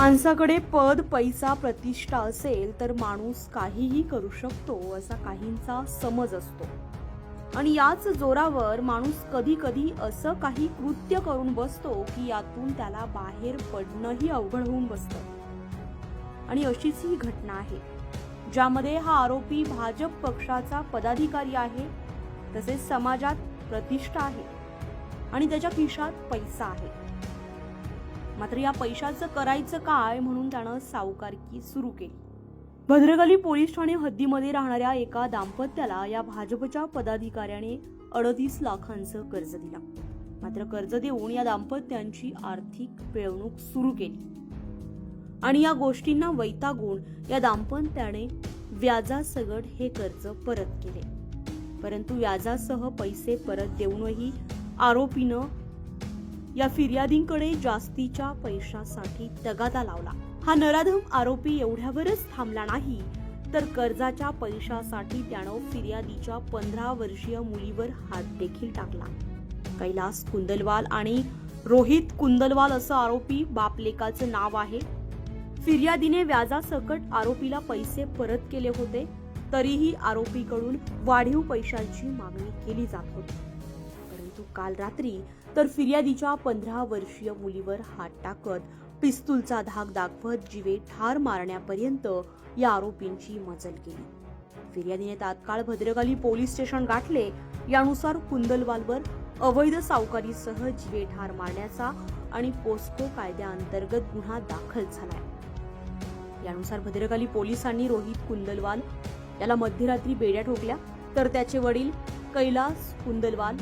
माणसाकडे पद पैसा प्रतिष्ठा असेल तर माणूस काहीही करू शकतो असा काहींचा समज असतो. आणि याच जोरावर माणूस कधी कधी असं काही कृत्य करून बसतो की यातून त्याला बाहेर पडणंही अवघड होऊन बसतं. आणि अशीच ही घटना आहे. ज्यामध्ये हा आरोपी भाजप पक्षाचा पदाधिकारी आहे तसेच समाजात प्रतिष्ठा आहे आणि त्याच्या खिशात पैसा आहे. मात्र या पैशाचं करायचं काय म्हणून त्यानं सावकारकी सुरू केली. भद्रकाली पोलीस ठाणे हद्दीमध्ये राहणाऱ्या एका दाम्पत्याला या भाजपच्या पदाधिकाऱ्याने अडतीस लाखांचं कर्ज दिलं. मात्र कर्ज देऊन या दाम्पत्यांची आर्थिक पिळवणूक सुरू केली. आणि या गोष्टींना वैतागून या दाम्पत्याने व्याजासगट हे कर्ज परत केले. परंतु व्याजासह पैसे परत देऊनही आरोपीनं या फिर्यादींकडे जास्तीच्या पैशासाठी तगादा लावला. हा नराधम आरोपी एवढ्यावरच थांबला नाही तर कर्जाच्या पैशासाठी त्यानं फिर्यादीच्या पंधरा वर्षीय मुलीवर हात देखील टाकला. कैलास कुंदलवाल आणि रोहित कुंदलवाल असं आरोपी बापलेकाचं नाव आहे. फिर्यादीने व्याजासकट आरोपीला पैसे परत केले होते तरीही आरोपीकडून वाढीव पैशांची मागणी केली जात होती. परंतु काल रात्री तर फिर्यादीच्या पंधरा वर्षीय मुलीवर हात टाकत पिस्तूलचा धाक दाखवत जीवे ठार मारण्यापर्यंत या आरोपींची मजल केली. फिर्यादीने तात्काळ भद्रकाली पोलीस स्टेशन गाठले. यानुसार कुंदलवालवर अवैध सावकारीसह जीवे ठार मारण्याचा आणि पोस्को कायद्याअंतर्गत गुन्हा दाखल झालाय. यानुसार भद्रकाली पोलिसांनी रोहित कुंदलवाल याला मध्यरात्री बेड्या ठोकल्या तर त्याचे वडील कैलास कुंदलवाल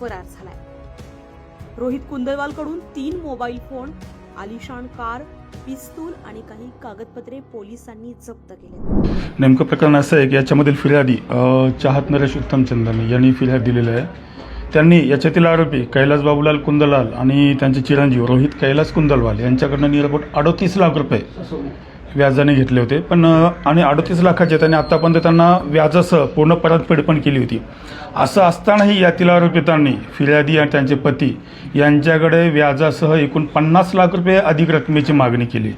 फरार झालाय. रोहित कुंदलवालकडून तीन मोबाईल फोन आलिशान कार पिस्तूल आणि काही कागदपत्रे पोलिसांनी जप्त केले. नेमकं प्रकरण असं आहे की याच्यामधील फिर्यादी चाहत नरेश उत्तम यांनी फिर्याद दिलेली आहे. त्यांनी याच्यातील आरोपी कैलास बाबूलाल कुंदलाल आणि त्यांचे चिरंजीव रोहित कैलास कुंदलवाल यांच्याकडनं निरपट अडोतीस लाख रुपये व्याजाने घेतले होते. पण आणि अडतीस लाखाचे त्यांनी आत्तापर्यंत त्यांना व्याजासह पूर्ण परतफेड पण केली होती. असं असतानाही यातील आरोपितांनी फिर्यादी आणि त्यांचे पती यांच्याकडे व्याजासह एकूण पन्नास लाख रुपये अधिक रकमेची मागणी केली.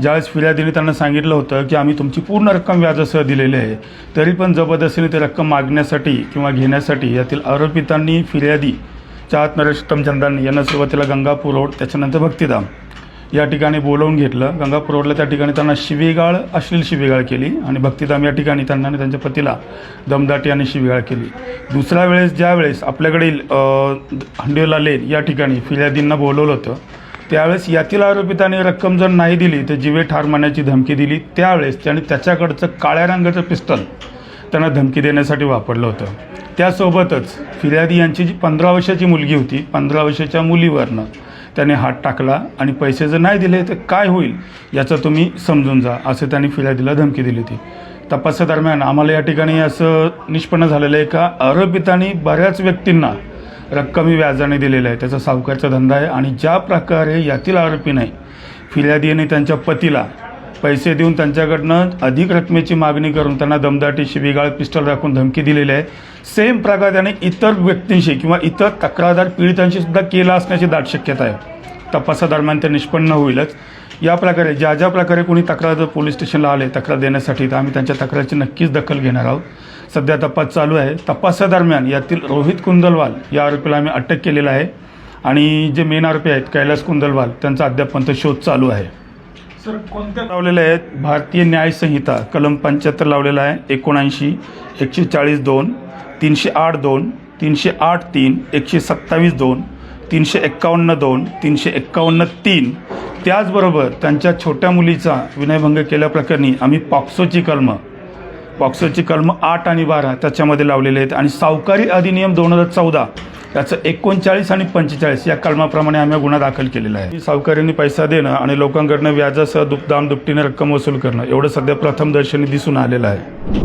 ज्यावेळेस फिर्यादीने त्यांना सांगितलं होतं की आम्ही तुमची पूर्ण रक्कम व्याजासह दिलेली आहे तरी पण जबरदस्तीने ती रक्कम मागण्यासाठी किंवा घेण्यासाठी यातील आरोपितांनी फिर्यादी चाहत नरेश उत्तमचंदानी यांना सुरुवातीला गंगापूर रोड त्याच्यानंतर भक्तिधाम. या ठिकाणी बोलवून घेतलं. गंगापूर रोडला त्या ठिकाणी त्यांना शिवीगाळ अश्लील शिवीगाळ केली आणि भक्तिधाम या ठिकाणी त्यांना आणि त्यांच्या पतीला दमदाटी आणि शिवीगाळ केली. दुसऱ्या वेळेस ज्या वेळेस आपल्याकडील हंडेला लेन या ठिकाणी फिर्यादींना बोलवलं होतं त्यावेळेस यातील आरोपितांनी रक्कम जर नाही दिली तर जीवे ठार मारण्याची धमकी दिली. त्यावेळेस त्याने त्याच्याकडचं काळ्या रंगाचं पिस्तल त्यांना धमकी देण्यासाठी वापरलं होतं. त्यासोबतच फिर्यादी यांची जी पंधरा वर्षाची मुलगी होती पंधरा वर्षाच्या मुलीवरनं त्याने हात टाकला आणि पैसे जर नाही दिले तर काय होईल याचं तुम्ही समजून जा असं त्यांनी फिर्यादीला धमकी दिली होती. तपासादरम्यान आम्हाला या ठिकाणी असं निष्पन्न झालेलं आहे का? आरोपितांनी बऱ्याच व्यक्तींना रक्कमी व्याजाने दिलेलं आहे. त्याचा सावकारचा धंदा आहे आणि ज्या प्रकारे यातील आरोपीने फिर्यादीने त्यांच्या पतीला पैसे देऊन त्यांच्याकडनं अधिक रकमेची मागणी करून त्यांना दमदाटी शिबिगाळ पिस्टल राखून धमकी दिलेली आहे. सेम प्रकार त्याने इतर व्यक्तींशी किंवा इतर तक्रारदार पीडितांशी सुद्धा केला असण्याची दाट शक्यता आहे. तपासादरम्यान ते निष्पन्न होईलच. या प्रकारे ज्या ज्या प्रकारे कोणी तक्रार पोलीस स्टेशनला आले तक्रार देण्यासाठी तर आम्ही त्यांच्या तक्रारीची नक्कीच दखल घेणार आहोत. सध्या तपास चालू आहे. तपासादरम्यान यातील रोहित कुंदलवाल या आरोपीला आम्ही अटक केलेला आहे. आणि जे मेन आरोपी आहेत कैलास कुंदलवाल त्यांचा अद्यापर्यंत शोध चालू आहे. सर कोणत्या लावलेल्या आहेत? भारतीय न्यायसंहिता कलम पंच्याहत्तर लावलेला आहे एकोणऐंशी एकशे चाळीस दोन तीनशे आठ दोन तीनशे आठ तीन एकशे सत्तावीस दोन तीनशे एक्कावन्न दोन तीनशे एक्कावन्न तीन. त्याचबरोबर त्यांच्या छोट्या मुलीचा विनयभंग केल्याप्रकरणी आम्ही पॉक्सोची कलम पॉक्सोची कलम आठ आणि बारा त्याच्यामध्ये लावलेले आहेत. आणि सावकारी अधिनियम दोन हजार चौदा त्याचं एकोणचाळीस आणि पंचेचाळीस या कलमाप्रमाणे आम्ही गुन्हा दाखल केलेला आहे. सावकारींनी पैसा देणं आणि लोकांकडनं व्याजासह दुपदाम दुपटीने रक्कम वसूल करणं एवढं सध्या प्रथम दर्शनी दिसून आलेलं आहे.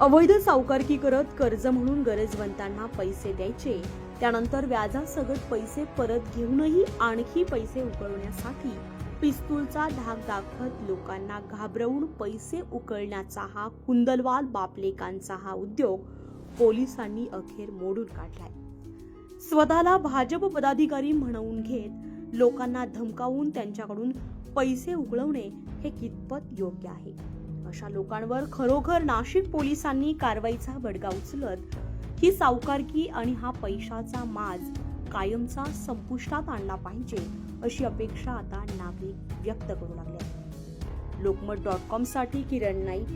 अवैध सावकारकी करत कर्ज म्हणून गरजवंतांना पैसे द्यायचे त्यानंतर व्याजासकट पैसे परत घेऊनही आणखी पैसे उकळवण्यासाठी पिस्तूलचा धाक दाखवत लोकांना घाबरवून पैसे उकळण्याचा हा कुंदलवाल बापलेकांचा हा उद्योग पोलिसांनी अखेर मोडून काढलाय. स्वतःला भाजप पदाधिकारी म्हणवून घेत लोकांना धमकावून त्यांच्याकडून पैसे उकळवणे हे कितपत योग्य आहे? अशा लोकांवर खरोखर नाशिक पोलिसांनी कारवाईचा बडगा उचलत ही सावकारकी आणि हा पैशाचा माज कायमचा संपुष्टात आणला पाहिजे अशी अपेक्षा आता नागरिक व्यक्त करू लागले. लोकमत डॉट कॉमसाठी किरण नाईक.